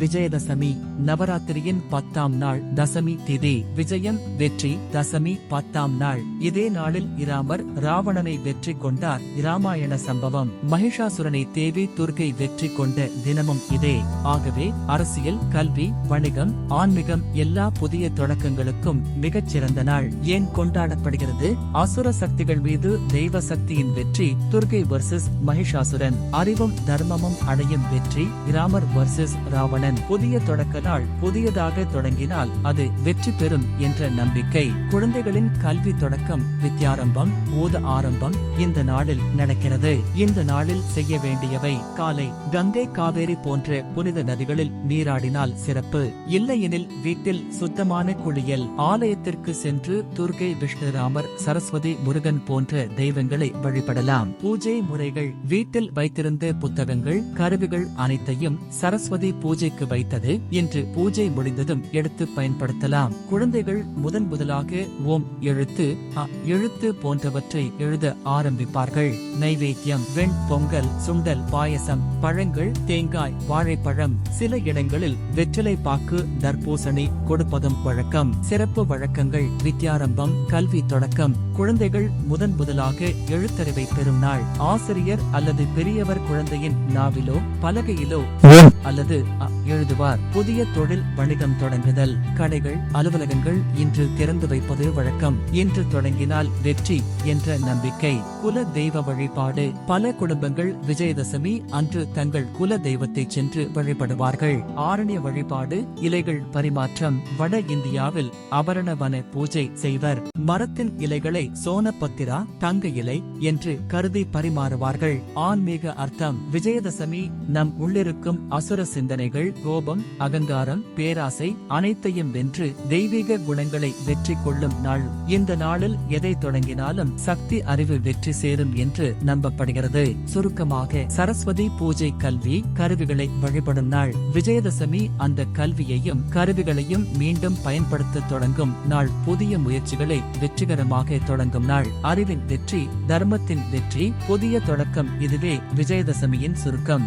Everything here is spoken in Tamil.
விஜயதசமி நவராத்திரியின் பத்தாம் நாள் தசமி திதி. விஜயம் வெற்றி தசமி பத்தாம் நாள். இதே நாளில் இராமர் ராவணனை வெற்றி கொண்டார். இராமாயண சம்பவம். மகிஷாசுரனை தேவி துர்கை வெற்றி கொண்ட தினமும் இதே. ஆகவே அரசியல் கல்வி வணிகம் ஆன்மீகம் எல்லா புதிய தொடக்கங்களுக்கும் மிகச்சிறந்த நாள். ஏன் கொண்டாடப்படுகிறது? அசுர சக்திகள் மீது தெய்வ சக்தியின் வெற்றி துர்கை வர்சஸ் மகிஷாசுரன். அறிவும் தர்மமும் அடையும் வெற்றி இராமர் வர்சஸ் ராவணன். புதிய தொடக்க நாள் புதியதாக தொடங்கினால் அது வெற்றி பெறும் என்ற நம்பிக்கை. குழந்தைகளின் கல்வி தொடக்கம் வித்யாரம்பம் ஓத ஆரம்பம் இந்த நாளில் நடக்கிறது. இந்த நாளில் செய்ய வேண்டியவை காலை கங்கை காவேரி போன்ற புனித நதிகளில் நீராடினால் சிறப்பு. இல்லையெனில் வீட்டில் சுத்தமான குளியல் ஆலயத்திற்கு சென்று துர்கை விஷ்ணுராமர் சரஸ்வதி முருகன் போன்ற தெய்வங்களை வழிபடலாம். பூஜை முறைகள் வீட்டில் வைத்திருந்த புத்தகங்கள் கருவிகள் அனைத்தையும் சரஸ்வதி பூஜை பூஜைக்கு வைத்தது என்று பூஜை முடிந்ததும் எடுத்து பயன்படுத்தலாம். குழந்தைகள் முதன் முதலாக ஓம் எழுத்து அ எழுத்து போன்றவற்றை எழுத ஆரம்பிப்பார்கள். நைவேத்தியம் வெண் பொங்கல் சுண்டல் பாயசம் பழங்கள் தேங்காய் வாழைப்பழம் சில இடங்களில் வெற்றிலை பாக்கு தர்பூசணி கொடுப்பதும் வழக்கம். சிறப்பு வழக்கங்கள் வித்யாரம்பம் கல்வி தொடக்கம். குழந்தைகள் முதன் முதலாக எழுத்தறிவை பெறும் நாள் ஆசிரியர் அல்லது பெரியவர் குழந்தையின் நாவிலோ பலகையிலோ அல்லது எழுதுவார். புதிய தொழில் வணிகம் தொடங்குதல். கடைகள் அலுவலகங்கள் இன்று திறந்து வைப்பது வழக்கம். இன்று தொடங்கினால் வெற்றி என்ற நம்பிக்கை. குல தெய்வ வழிபாடு. பல குடும்பங்கள் விஜயதசமி அன்று தங்கள் குல தெய்வத்தை சென்று வழிபடுவார்கள். ஆரண்ய வழிபாடு இலைகள் பரிமாற்றம் வட இந்தியாவில் அபரணவன பூஜை செய்வர். மரத்தின் இலைகளை சோனபத்திரா தங்க இலை என்று கருதி பரிமாறுவார்கள். ஆன்மீக அர்த்தம் விஜயதசமி நம் உள்ளிருக்கும் அசுர சிந்தனைகள் கோபம் அகங்காரம் பேராசை அனைத்தையும் வென்று தெய்வீக குணங்களை வெற்றி கொள்ளும் நாள். இந்த நாளில் எதை தொடங்கினாலும் சக்தி அறிவு வெற்றி சேரும் என்று நம்பப்படுகிறது. சுருக்கமாக சரஸ்வதி பூஜை கல்வி கருவிகளை வழிபடும் நாள். விஜயதசமி அந்த கல்வியையும் கருவிகளையும் மீண்டும் பயன்படுத்த தொடங்கும் நாள். புதிய முயற்சிகளை வெற்றிகரமாக தொடங்கும் நாள். அறிவின் வெற்றி தர்மத்தின் வெற்றி புதிய தொடக்கம் இதுவே விஜயதசமியின் சுருக்கம்.